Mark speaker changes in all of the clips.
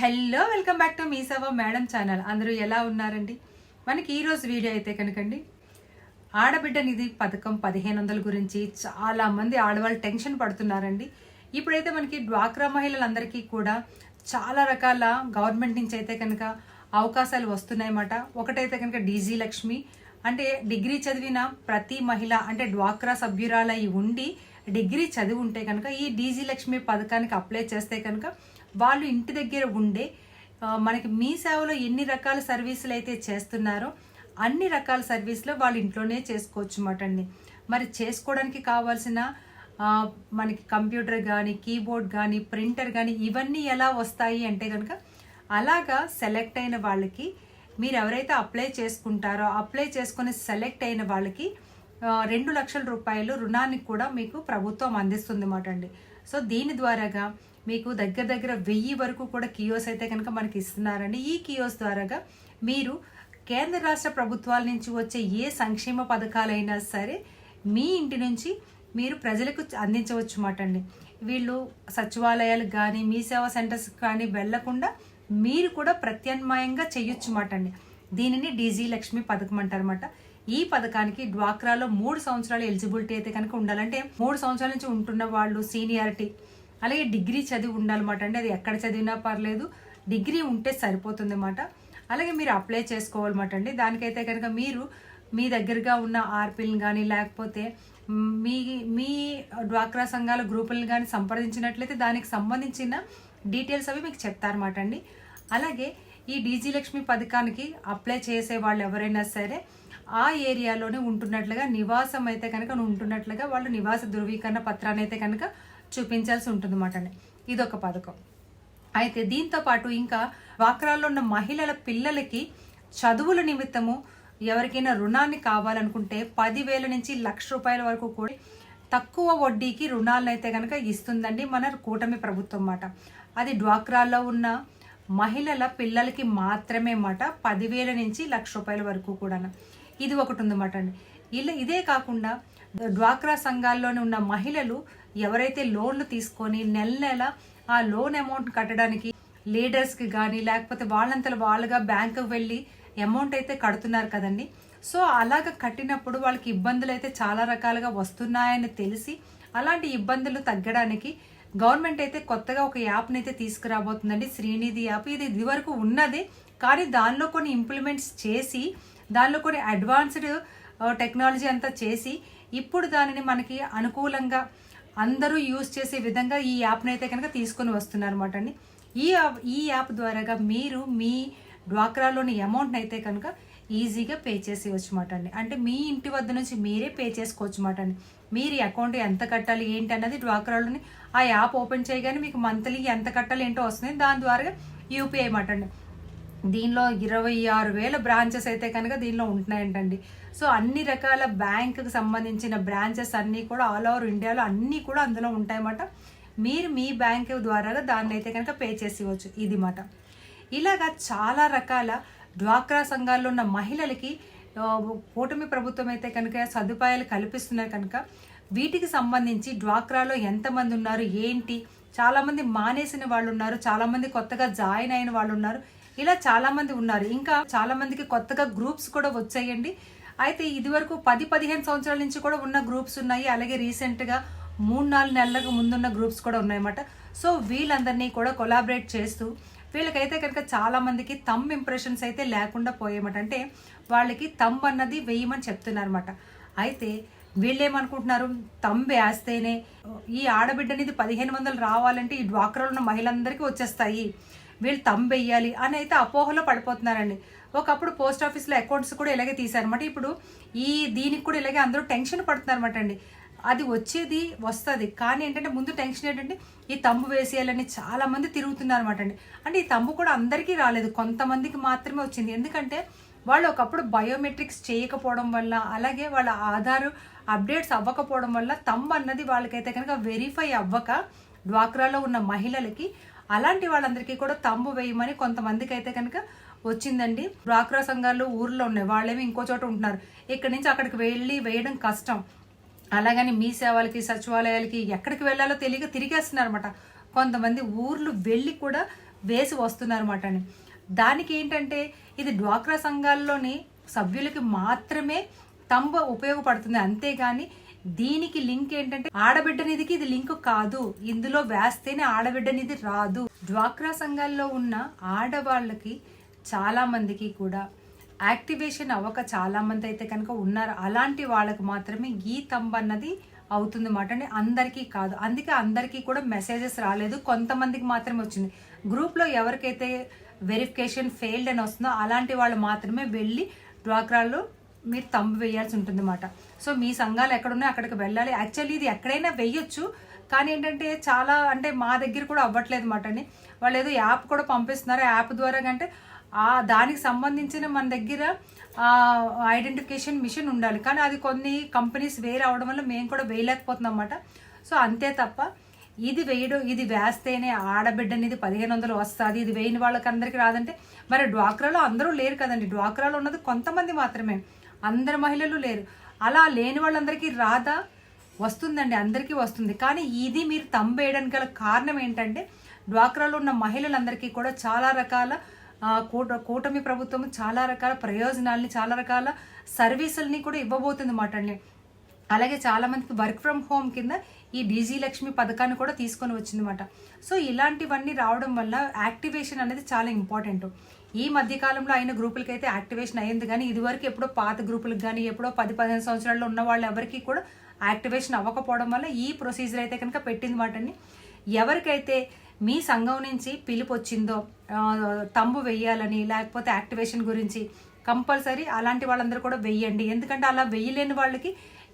Speaker 1: Hello welcome back to మీ సేవ madam channel. అందరూ ఎలా ఉన్నారండి? మనకి ఈరోజు వీడియో అయితే కనుకండి ఆడబిడ్డ నిధి పథకం పదిహేను వందల గురించి చాలా మంది ఆడవాళ్ళు టెన్షన్ పడుతున్నారండి. ఇప్పుడైతే మనకి డ్వాక్రా మహిళలందరికీ కూడా చాలా రకాల గవర్నమెంట్ నుంచి అయితే కనుక అవకాశాలు వస్తున్నాయన్నమాట. ఒకటైతే కనుక డీజీ లక్ష్మి. అంటే డిగ్రీ చదివిన ప్రతి మహిళ అంటే డ్వాక్రా సభ్యురాలై ఉండి డిగ్రీ చదివి ఉంటే కనుక ఈ డీజీ లక్ష్మి పథకానికి అప్లై చేస్తే కనుక వాళ్ళు ఇంటి దగ్గర ఉండే మనకి మీ సేవలో ఎన్ని రకాల సర్వీసులు అయితే చేస్తున్నారో అన్ని రకాల సర్వీసులు వాళ్ళు ఇంట్లోనే చేసుకోవచ్చు అన్నమాట అండి మరి చేసుకోవడానికి కావాల్సిన మనకి కంప్యూటర్ కానీ కీబోర్డ్ కానీ ప్రింటర్ కానీ ఇవన్నీ ఎలా వస్తాయి అంటే కనుక అలాగా సెలెక్ట్ అయిన వాళ్ళకి మీరు ఎవరైతే అప్లై చేసుకుంటారో అప్లై చేసుకుని సెలెక్ట్ అయిన వాళ్ళకి రెండు లక్షల రూపాయలు రుణాన్ని కూడా మీకు ప్రభుత్వం అందిస్తుంది అన్నమాట అండి. సో దీని ద్వారాగా మీకు దగ్గర దగ్గర వెయ్యి వరకు కూడా కియోస్ అయితే కనుక మనకి ఇస్తున్నారండి. ఈ కియోస్ ద్వారాగా మీరు కేంద్ర రాష్ట్ర ప్రభుత్వాల నుంచి వచ్చే ఏ సంక్షేమ పథకాలైనా సరే మీ ఇంటి నుంచి మీరు ప్రజలకు అందించవచ్చు మాట అండి. వీళ్ళు సచివాలయాలకు కానీ మీ సేవా సెంటర్స్ కానీ వెళ్ళకుండా మీరు కూడా ప్రత్యామ్నాయంగా చేయొచ్చు మాట అండి. దీనిని డీజీ లక్ష్మి పథకం అంటారన్నమాట ఈ పథకానికి డ్వాక్రాలో మూడు సంవత్సరాలు ఎలిజిబిలిటీ అయితే కనుక ఉండాలంటే మూడు సంవత్సరాల నుంచి ఉంటున్న వాళ్ళు సీనియారిటీ అలాగే డిగ్రీ చదివి ఉండాలన్నమాట అండి. అది ఎక్కడ చదివినా పర్లేదు. డిగ్రీ ఉంటే సరిపోతుంది అన్నమాట అలాగే మీరు అప్లై చేసుకోవాలన్నమాట అండి. దానికైతే కనుక మీరు మీ దగ్గరగా ఉన్న ఆర్పీలను కానీ లేకపోతే మీ మీ డ్వాక్రా సంఘాల గ్రూపులను కానీ సంప్రదించినట్లయితే దానికి సంబంధించిన డీటెయిల్స్ అవి మీకు చెప్తారన్నమాట అండి. అలాగే ఈ డీజీ లక్ష్మి పథకానికి అప్లై చేసే వాళ్ళు ఎవరైనా సరే ఆ ఏరియాలోనే ఉంటున్నట్లుగా నివాసం అయితే కనుక ఉంటున్నట్లుగా వాళ్ళు నివాస ధృవీకరణ పత్రాన్ని అయితే కనుక చూపించాల్సి ఉంటుంది అన్నమాట అండి. ఇదొక పథకం. అయితే దీంతో పాటు ఇంకా వాక్రాల్లో ఉన్న మహిళల పిల్లలకి చదువుల నిమిత్తము ఎవరికైనా రుణాన్ని కావాలనుకుంటే పదివేల నుంచి లక్ష రూపాయల వరకు కూడా తక్కువ వడ్డీకి రుణాలను అయితే కనుక ఇస్తుందండి మన కూటమి ప్రభుత్వం మాట. అది డ్వాక్రాల్లో ఉన్న మహిళల పిల్లలకి మాత్రమే మాట పదివేల నుంచి లక్ష రూపాయల వరకు కూడా ఇది ఒకటి ఉందన్నమాట అండి. ఇలా ఇదే కాకుండా డ్వాక్రా సంఘాల్లోనే ఉన్న మహిళలు ఎవరైతే లోన్లు తీసుకొని నెల నెల ఆ లోన్ అమౌంట్ కట్టడానికి లీడర్స్కి కానీ లేకపోతే వాళ్ళంతలు వాళ్ళుగా బ్యాంకుకి వెళ్ళి అమౌంట్ అయితే కడుతున్నారు కదండి. సో అలాగ కట్టినప్పుడు వాళ్ళకి ఇబ్బందులు అయితే చాలా రకాలుగా వస్తున్నాయని తెలిసి అలాంటి ఇబ్బందులు తగ్గడానికి గవర్నమెంట్ అయితే కొత్తగా ఒక యాప్ని అయితే తీసుకురాబోతుందండి. శ్రీనిధి యాప్. ఇది ఇదివరకు ఉన్నది కానీ దానిలో కొన్ని ఇంప్లిమెంట్స్ చేసి దానిలో కొన్ని అడ్వాన్స్డ్ టెక్నాలజీ అంతా చేసి ఇప్పుడు దానిని మనకి అనుకూలంగా అందరూ యూజ్ చేసే విధంగా ఈ యాప్ని అయితే కనుక తీసుకొని వస్తున్నారు అనమాట అండి. ఈ యాప్- ఈ యాప్ ద్వారాగా మీరు మీ డ్వాక్రాలోని అమౌంట్ని అయితే కనుక ఈజీగా పే చేసేయచ్చు మాట అండి. అంటే మీ ఇంటి వద్ద నుంచి మీరే పే చేసుకోవచ్చు మాట అండి. మీరు అకౌంట్ ఎంత కట్టాలి ఏంటి అన్నది డ్వాక్రాలోని ఆ యాప్ ఓపెన్ చేయగానే మీకు మంత్లీ ఎంత కట్టాలి ఏంటో వస్తుంది. దాని ద్వారా యూపీఐ మాట అండి. దీనిలో ఇరవై ఆరు వేల బ్రాంచెస్ అయితే కనుక దీనిలో ఉంటున్నాయంటండి. సో అన్ని రకాల బ్యాంకుకి సంబంధించిన బ్రాంచెస్ అన్నీ కూడా ఆల్ ఓవర్ ఇండియాలో అన్నీ కూడా అందులో ఉంటాయన్నమాట. మీరు మీ బ్యాంక్ ద్వారా దాన్ని అయితే కనుక పే చేసేవచ్చు. ఇది మాట. ఇలాగా చాలా రకాల డ్వాక్రా సంఘాల్లో ఉన్న మహిళలకి కూటమి ప్రభుత్వం అయితే కనుక సదుపాయాలు కల్పిస్తున్నారు కనుక వీటికి సంబంధించి డ్వాక్రాలో ఎంతమంది ఉన్నారు ఏంటి? చాలామంది మానేసిన వాళ్ళు ఉన్నారు చాలామంది కొత్తగా జాయిన్ అయిన వాళ్ళు ఉన్నారు. ఇలా చాలామంది ఉన్నారు. ఇంకా చాలామందికి కొత్తగా గ్రూప్స్ కూడా వచ్చాయండి. అయితే ఇదివరకు పది పదిహేను సంవత్సరాల నుంచి కూడా ఉన్న గ్రూప్స్ ఉన్నాయి. అలాగే రీసెంట్గా మూడు నాలుగు నెలలకు ముందున్న గ్రూప్స్ కూడా ఉన్నాయన్నమాట. సో వీళ్ళందరినీ కూడా కొలాబరేట్ చేస్తూ వీళ్ళకైతే కనుక చాలామందికి తమ్ ఇంప్రెషన్స్ అయితే లేకుండా పోయేమాట అంటే వాళ్ళకి తమ్ అన్నది వేయమని చెప్తున్నారన్నమాట. అయితే వీళ్ళేమనుకుంటున్నారు? తంబి వేస్తేనే ఈ ఆడబిడ్డ అనేది పదిహేను వందలు రావాలంటే ఈ డ్వాక్రాలో ఉన్న మహిళలందరికీ వచ్చేస్తాయి. వీళ్ళు తంబెయ్యాలి అని అయితే అపోహలో పడిపోతున్నారండి. ఒకప్పుడు పోస్ట్ ఆఫీస్లో అకౌంట్స్ కూడా ఇలాగే తీశారనమాట ఇప్పుడు ఈ దీనికి కూడా ఇలాగే అందరూ టెన్షన్ పడుతున్నారన్నమాట అండి. అది వచ్చేది వస్తుంది. కానీ ఏంటంటే ముందు టెన్షన్ ఏంటంటే ఈ తంబు వేసేయాలని చాలామంది తిరుగుతున్నారు అనమాట అండి. అంటే ఈ తంబు కూడా అందరికీ రాలేదు. కొంతమందికి మాత్రమే వచ్చింది. ఎందుకంటే వాళ్ళు ఒకప్పుడు బయోమెట్రిక్స్ చేయకపోవడం వల్ల అలాగే వాళ్ళ ఆధార్ అప్డేట్స్ అవ్వకపోవడం వల్ల తమ్ము అన్నది వాళ్ళకైతే కనుక వెరిఫై అవ్వక డ్వాక్రాలో ఉన్న మహిళలకి అలాంటి వాళ్ళందరికీ కూడా తంబు వేయమని కొంతమందికి అయితే కనుక వచ్చిందండి. డ్వాక్రా సంఘాలు ఊర్లో ఉన్నాయి. వాళ్ళేమి ఇంకో చోట ఉంటున్నారు. ఇక్కడి నుంచి అక్కడికి వెళ్ళి వేయడం కష్టం. అలాగని మీ సేవలకి సచివాలయాలకి ఎక్కడికి వెళ్ళాలో తెలియక తిరిగేస్తున్నారు అనమాట కొంతమంది ఊర్లు వెళ్ళి కూడా వేసి వస్తున్నారన్నమాట అని దానికి ఏంటంటే ఇది డ్వాక్రా సంఘాల్లోని సభ్యులకి మాత్రమే తంబ ఉపయోగపడుతుంది. అంతేగాని దీనికి లింక్ ఏంటంటే ఆడబిడ్డ నిధికి ఇది లింక్ కాదు. ఇందులో వేస్తేనే ఆడబిడ్డ నిధి రాదు. డ్వాక్రా సంఘాల్లో ఉన్న ఆడవాళ్ళకి చాలామందికి కూడా యాక్టివేషన్ అవ్వక చాలామంది అయితే కనుక ఉన్నారు. అలాంటి వాళ్ళకి మాత్రమే ఈ తంబు అన్నది అవుతుంది మాట అంటే అందరికీ కాదు. అందుకే అందరికీ కూడా మెసేజెస్ రాలేదు. కొంతమందికి మాత్రమే వచ్చింది. గ్రూప్లో ఎవరికైతే వెరిఫికేషన్ ఫెయిల్డ్ అని వస్తుందో అలాంటి వాళ్ళు మాత్రమే వెళ్ళి డ్వాక్రాలో మీరు తంబు వేయాల్సి ఉంటుంది అన్నమాట సో మీ సంఘాలు ఎక్కడున్నాయో అక్కడికి వెళ్ళాలి. యాక్చువల్లీ ఇది ఎక్కడైనా వెయ్యొచ్చు. కానీ ఏంటంటే చాలా అంటే మా దగ్గర కూడా అవ్వట్లేదు మాట అండి. వాళ్ళు ఏదో యాప్ కూడా పంపిస్తున్నారు. యాప్ ద్వారా అంటే దానికి సంబంధించిన మన దగ్గర ఐడెంటిఫికేషన్ మిషన్ ఉండాలి. కానీ అది కొన్ని కంపెనీస్ వేరే అవడం వల్ల మేము కూడా వేయలేకపోతున్నాం అన్నమాట. సో అంతే తప్ప ఇది వేయడం ఇది వేస్తేనే ఆడబిడ్డ అనేది పదిహేను వందలు వస్తుంది. ఇది వేయని వాళ్ళకి అందరికీ రాదంటే మరి డ్వాక్రాలో అందరూ లేరు కదండి. డ్వాక్రాలో ఉన్నది కొంతమంది మాత్రమే. అందరు మహిళలు లేరు. అలా లేని వాళ్ళందరికీ రాదా వస్తుందండి. అందరికీ వస్తుంది. కానీ ఇది మీరు తంబేయడానికి గల కారణం ఏంటంటే డ్వాక్రాలో ఉన్న మహిళలందరికీ కూడా చాలా రకాల కూట కూటమి ప్రభుత్వం చాలా రకాల ప్రయోజనాల్ని చాలా రకాల సర్వీసుల్ని కూడా ఇవ్వబోతుంది మాట అండి అలాగే చాలామందికి వర్క్ ఫ్రమ్ హోమ్ కింద ఈ డీజీ లక్ష్మి పథకాన్ని కూడా తీసుకొని వచ్చిందన్నమాట. సో ఇలాంటివన్నీ రావడం వల్ల యాక్టివేషన్ అనేది చాలా ఇంపార్టెంట్. ఈ మధ్యకాలంలో అయిన గ్రూపులకి అయితే యాక్టివేషన్ అయ్యింది కానీ ఇదివరకు ఎప్పుడో పాత గ్రూపులకు కానీ ఎప్పుడో పది పదిహేను సంవత్సరాల్లో ఉన్న వాళ్ళు ఎవరికి కూడా యాక్టివేషన్ అవ్వకపోవడం వల్ల ఈ ప్రొసీజర్ అయితే కనుక పెట్టింది మాటని ఎవరికైతే మీ సంఘం నుంచి పిలుపు వచ్చిందో తంబు వెయ్యాలని లేకపోతే యాక్టివేషన్ గురించి కంపల్సరీ అలాంటి వాళ్ళందరూ కూడా వెయ్యండి. ఎందుకంటే అలా వెయ్యలేని వాళ్ళకి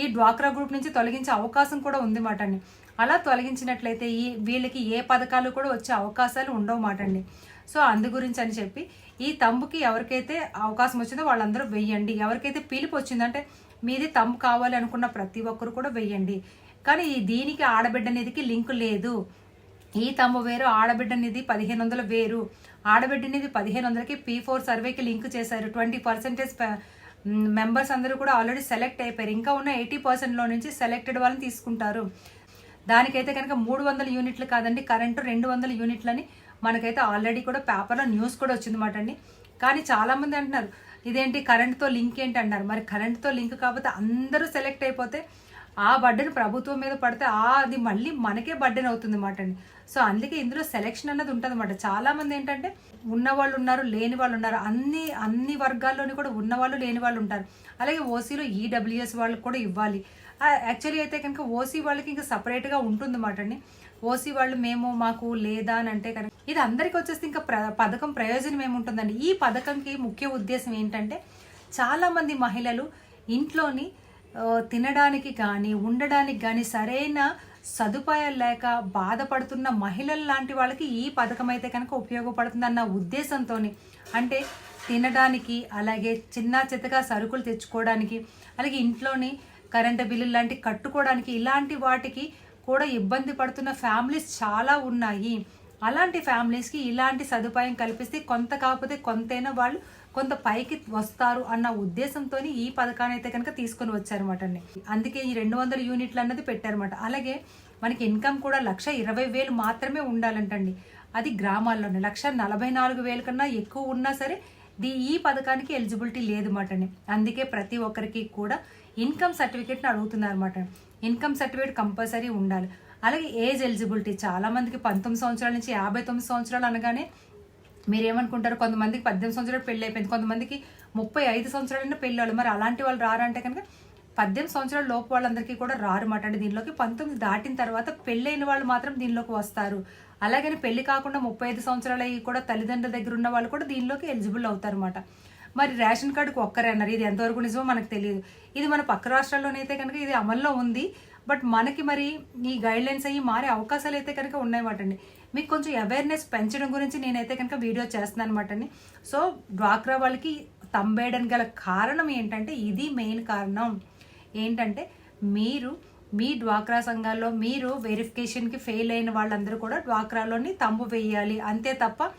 Speaker 1: ఈ డ్వాక్రా గ్రూప్ నుంచి తొలగించే అవకాశం కూడా ఉంది మాట అండి అలా తొలగించినట్లయితే ఈ వీళ్ళకి ఏ పథకాలు కూడా వచ్చే అవకాశాలు ఉండవు మాట అండి సో అందు గురించి అని చెప్పి ఈ తంబుకి ఎవరికైతే అవకాశం వచ్చిందో వాళ్ళందరూ వెయ్యండి. ఎవరికైతే పిలుపు వచ్చిందంటే మీది తంబు కావాలి అనుకున్న ప్రతి ఒక్కరు కూడా వెయ్యండి. కానీ ఈ దీనికి ఆడబిడ్డ నిధికి లింక్ లేదు. ఈ తమ్ము వేరు ఆడబిడ్డనిది పదిహేను వందలు వేరు. ఆడబిడ్డనిది పదిహేను వందలకి పీ ఫోర్ సర్వేకి లింక్ చేశారు. ట్వంటీ పర్సెంటేజ్ మెంబర్స్ అందరూ కూడా ఆల్రెడీ సెలెక్ట్ అయిపోయారు. ఇంకా ఉన్న ఎయిటీ పర్సెంట్లో నుంచి సెలెక్టెడ్ వాళ్ళని తీసుకుంటారు. దానికైతే కనుక మూడు వందల యూనిట్లు కాదండి కరెంటు రెండు వందల యూనిట్లని మనకైతే ఆల్రెడీ కూడా పేపర్లో న్యూస్ కూడా వచ్చిందన్నమాట అండి. కానీ చాలామంది అంటున్నారు ఇదేంటి కరెంట్తో లింక్ ఏంటి అన్నారు మరి కరెంట్తో లింక్ కాకపోతే అందరూ సెలెక్ట్ అయిపోతే ఆ బడ్డను ప్రభుత్వం మీద పడితే ఆ అది మళ్ళీ మనకే బడ్డన్ అవుతుంది అన్నమాట అండి. సో అందుకే ఇందులో సెలెక్షన్ అన్నది ఉంటుంది అనమాట చాలా మంది ఏంటంటే ఉన్న వాళ్ళు ఉన్నారు లేని వాళ్ళు ఉన్నారు. అన్ని అన్ని వర్గాల్లోని కూడా ఉన్నవాళ్ళు లేని వాళ్ళు ఉంటారు. అలాగే ఓసీలో ఈడబ్ల్యూఎస్ వాళ్ళకి కూడా ఇవ్వాలి. యాక్చువల్లీ అయితే కనుక ఓసీ వాళ్ళకి ఇంకా సపరేట్గా ఉంటుంది అన్నమాట అండి. ఓసీ వాళ్ళు మేము మాకు లేదా అని అంటే కనుక ఇది అందరికి వచ్చేసి ఇంకా ప్ర పథకం ప్రయోజనం ఏముంటుందండి? ఈ పథకంకి ముఖ్య ఉద్దేశం ఏంటంటే చాలామంది మహిళలు ఇంట్లోని తినడానికి కానీ ఉండడానికి కానీ సరైన సదుపాయాలు లేక బాధపడుతున్న మహిళలు లాంటి వాళ్ళకి ఈ పథకం అయితే కనుక ఉపయోగపడుతుందన్న ఉద్దేశంతో అంటే తినడానికి అలాగే చిన్న చిత్తగా సరుకులు తెచ్చుకోవడానికి అలాగే ఇంట్లోని కరెంటు బిల్లులు లాంటి కట్టుకోవడానికి ఇలాంటి వాటికి కూడా ఇబ్బంది పడుతున్న ఫ్యామిలీస్ చాలా ఉన్నాయి. అలాంటి ఫ్యామిలీస్కి ఇలాంటి సదుపాయం కల్పిస్తే కొంత కాకపోతే కొంతైనా వాళ్ళు కొంత పైకి వస్తారు అన్న ఉద్దేశంతో ఈ పథకాన్ని అయితే కనుక తీసుకొని వచ్చారన్నమాట అండి. అందుకే ఈ రెండు వందల యూనిట్లు అన్నది పెట్టారన్నమాట. అలాగే మనకి ఇన్కమ్ కూడా లక్ష ఇరవై వేలు మాత్రమే ఉండాలంటండి అది గ్రామాల్లోనే లక్ష నలభై నాలుగు వేల కన్నా ఎక్కువ ఉన్నా సరే దీ ఈ పథకానికి ఎలిజిబిలిటీ లేదు మాట అండి. అందుకే ప్రతి ఒక్కరికి కూడా ఇన్కమ్ సర్టిఫికేట్ని అడుగుతున్నారు అనమాట ఇన్కమ్ సర్టిఫికేట్ కంపల్సరీ ఉండాలి. అలాగే ఏజ్ ఎలిజిబిలిటీ చాలా మందికి పంతొమ్మిది సంవత్సరాల నుంచి యాభై తొమ్మిది సంవత్సరాలు అనగానే మీరు ఏమనుకుంటారు కొంతమందికి పద్దెనిమిది సంవత్సరాలు పెళ్ళి అయిపోయింది. కొంతమందికి ముప్పై ఐదు సంవత్సరాలైనా పెళ్ళి వాళ్ళు మరి అలాంటి వాళ్ళు రారంటే కనుక పద్దెనిమిది సంవత్సరాల లోపు వాళ్ళందరికీ కూడా రారు మాట అంటే దీనిలోకి. పంతొమ్మిది దాటిన తర్వాత పెళ్ళైన వాళ్ళు మాత్రం దీనిలోకి వస్తారు. అలాగని పెళ్ళి కాకుండా ముప్పై ఐదు సంవత్సరాలు అయ్యి కూడా తల్లిదండ్రుల దగ్గర ఉన్న వాళ్ళు కూడా దీనిలోకి ఎలిజిబుల్ అవుతారు అనమాట మరి రేషన్ కార్డుకు ఒక్కరే అన్నారు. ఇది ఎంతవరకు నిజమో మనకు తెలియదు. ఇది మన పక్క రాష్ట్రాల్లోనైతే కనుక ఇది అమల్లో ఉంది. బట్ మనకి మరి ఈ గైడ్ లైన్స్ అయ్యి మారే అవకాశాలు అయితే కనుక ఉన్నాయన్నమాట అండి. మీకు కొంచెం అవేర్నెస్ పెంచడం గురించి నేనైతే కనుక వీడియో చేస్తున్నాను అనమాట అండి సో డ్వాక్రా వాళ్ళకి తంబేయడానికి గల కారణం ఏంటంటే ఇది మెయిన్ కారణం. ఏంటంటే మీరు మీ డ్వాక్రా సంఘాల్లో మీరు వెరిఫికేషన్కి ఫెయిల్ అయిన వాళ్ళందరూ కూడా డ్వాక్రాలోని తంబు వేయాలి. అంతే తప్ప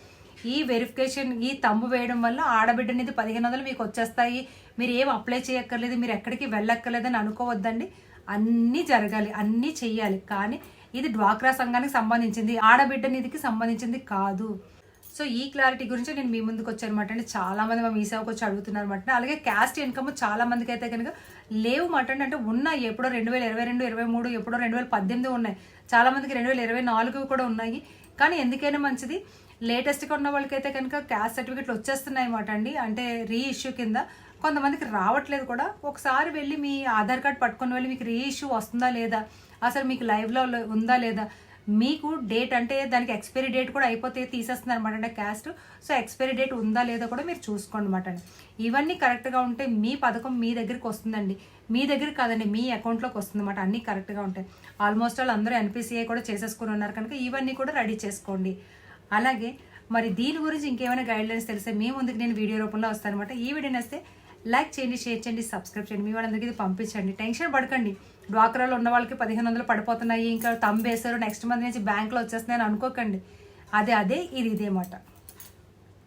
Speaker 1: ఈ వెరిఫికేషన్ ఈ తంబు వేయడం వల్ల ఆడబిడ్డ అనేది పదిహేను వందలు మీకు వచ్చేస్తాయి. మీరు ఏం అప్లై చేయక్కర్లేదు మీరు ఎక్కడికి వెళ్ళక్కర్లేదని అనుకోవద్దండి. అన్నీ జరగాలి అన్నీ చెయ్యాలి. కానీ ఇది డ్వాక్రా సంఘానికి సంబంధించింది. ఆడబిడ్డ నిధికి సంబంధించింది కాదు. సో ఈ క్లారిటీ గురించి నేను మీ ముందుకు వచ్చానమాట అండి. చాలా మంది మా మీ సేవకు వచ్చి అడుగుతున్నారు అనమాట అలాగే క్యాస్ట్ ఇన్కమ్ చాలా మందికి అయితే కనుక లేవు మాట అంటే ఉన్నాయి. ఎప్పుడో రెండు వేల ఇరవై రెండు ఇరవై మూడు ఎప్పుడో రెండు వేల పద్దెనిమిది ఉన్నాయి. చాలా మందికి రెండు వేల ఇరవై నాలుగు కూడా ఉన్నాయి. కానీ ఎందుకైనా మంచిది? లేటెస్ట్గా ఉన్న వాళ్ళకైతే కనుక క్యాస్ట్ సర్టిఫికెట్లు వచ్చేస్తున్నాయి మాట అండి. అంటే రీ ఇష్యూ కింద కొంతమందికి రావట్లేదు కూడా. ఒకసారి వెళ్ళి మీ ఆధార్ కార్డ్ పట్టుకొని వెళ్ళి మీకు రీఇష్యూ వస్తుందా లేదా? అసలు మీకు లైవ్లో ఉందా లేదా? మీకు డేట్ అంటే దానికి ఎక్స్పైరీ డేట్ కూడా అయిపోతే తీసేస్తున్నారు అనమాట అంటే క్యాస్ట్ సో ఎక్స్పైరీ డేట్ ఉందా లేదా కూడా మీరు చూసుకోండి అనమాట ఇవన్నీ కరెక్ట్గా ఉంటే మీ పథకం మీ దగ్గరికి వస్తుందండి. మీ దగ్గర కాదండి మీ అకౌంట్లోకి వస్తుంది అనమాట అన్నీ కరెక్ట్గా ఉంటాయి. ఆల్మోస్ట్ ఆల్ అందరూ ఎన్పిసిఐ కూడా చేసేసుకుని ఉన్నారు కనుక ఇవన్నీ కూడా రెడీ చేసుకోండి. అలాగే మరి దీని గురించి ఇంకేమైనా గైడ్లైన్స్ తెలిస్తే మీ ముందుకు నేను వీడియో రూపంలో వస్తాను అనమాట ఈ వీడియో నేస్తే లైక్ చేయండి షేర్ చేయండి సబ్స్క్రైబ్ చేయండి. మీ వాళ్ళందరికీ ఇది పంపించండి. టెన్షన్ పడకండి. డ్వాక్రాలో ఉన్న వాళ్ళకి పదిహేను వందలు పడిపోతున్నాయి ఇంకా తంబేశారు. నెక్స్ట్ మంత్ నుంచి బ్యాంక్లో వచ్చేస్తున్నాయని అనుకోకండి. అదే అదే ఇది ఇదేమాట